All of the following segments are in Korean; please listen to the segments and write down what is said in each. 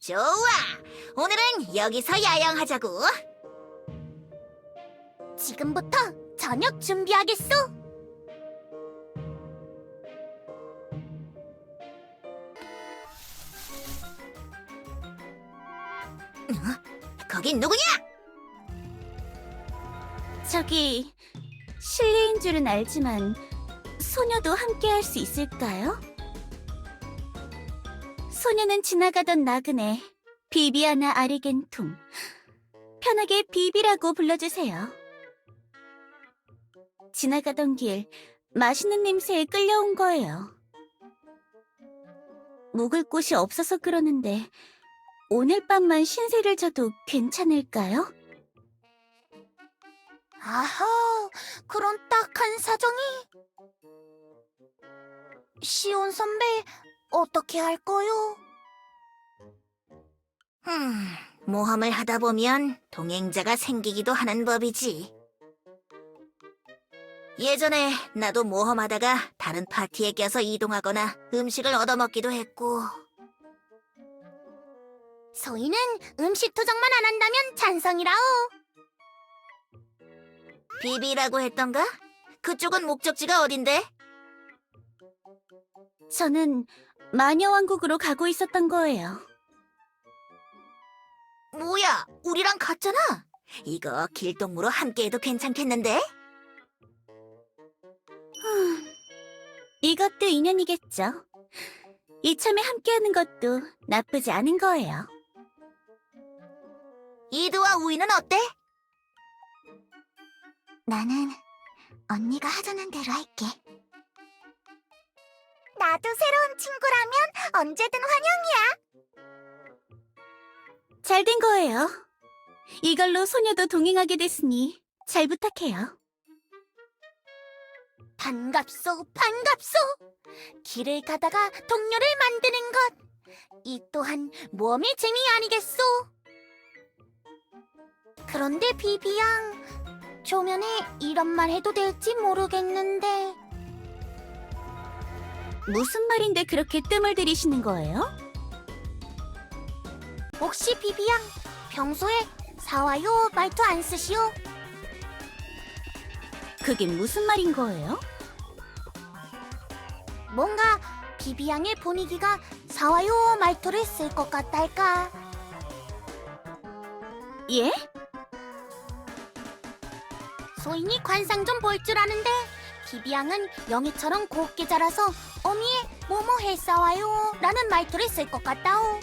좋아. 오늘은 여기서 야영하자고. 지금부터 저녁 준비하겠소. 거긴 누구냐? 저기 실례인 줄은 알지만 소녀도 함께 할 수 있을까요? 소녀는 지나가던 나그네 비비아나 아리겐통 편하게 비비라고 불러주세요. 지나가던 길 맛있는 냄새에 끌려온 거예요. 묵을 곳이 없어서 그러는데 오늘 밤만 신세를 져도 괜찮을까요? 아하, 그런 딱한 사정이? 시온 선배, 어떻게 할 거요? 음, 모험을 하다 보면 동행자가 생기기도 하는 법이지. 예전에 나도 모험하다가 다른 파티에 껴서 이동하거나 음식을 얻어먹기도 했고. 소희는 음식 투정만 안 한다면 찬성이라오. 비비라고 했던가? 그쪽은 목적지가 어딘데? 저는 마녀왕국으로 가고 있었던 거예요. 뭐야, 우리랑 같잖아. 이거 길동무로 함께해도 괜찮겠는데? 이것도 인연이겠죠. 이참에 함께하는 것도 나쁘지 않은 거예요. 이드와 우이는 어때? 나는 언니가 하자는 대로 할게. 나도 새로운 친구라면 언제든 환영이야. 잘 된 거예요. 이걸로 소녀도 동행하게 됐으니 잘 부탁해요. 반갑소, 반갑소. 길을 가다가 동료를 만드는 것. 이 또한 모험의 재미 아니겠소? 그런데 비비양, 조면에 이런 말 해도 될지 모르겠는데. 무슨 말인데 그렇게 뜸을 들이시는 거예요? 혹시 비비양, 평소에 사와요 말투 안 쓰시오? 그게 무슨 말인 거예요? 뭔가 비비양의 분위기가 사와요 말투를 쓸 것 같달까. 예? 소인이 관상 좀 볼 줄 아는데 비비양은 영희처럼 곱게 자라서 어미의 뭐뭐 했사와요 라는 말투를 쓸 것 같다오.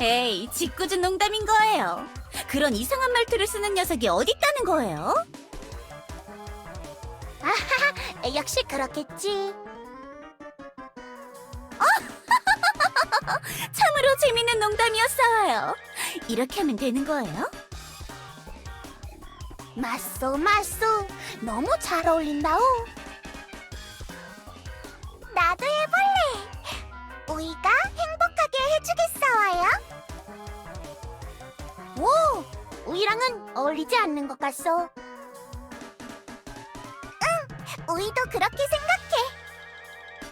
에이, 짓궂은 농담인 거예요. 그런 이상한 말투를 쓰는 녀석이 어디 있다는 거예요? 아하하, 역시 그렇겠지. 참으로 재밌는 농담이었어요. 이렇게 하면 되는 거예요? 맞소, 맞소. 너무 잘 어울린다오. 나도 해볼래. 우이가 행복하게 해주겠어요. 오, 우이랑은 어울리지 않는 것 같소. 응, 우이도 그렇게 생각해.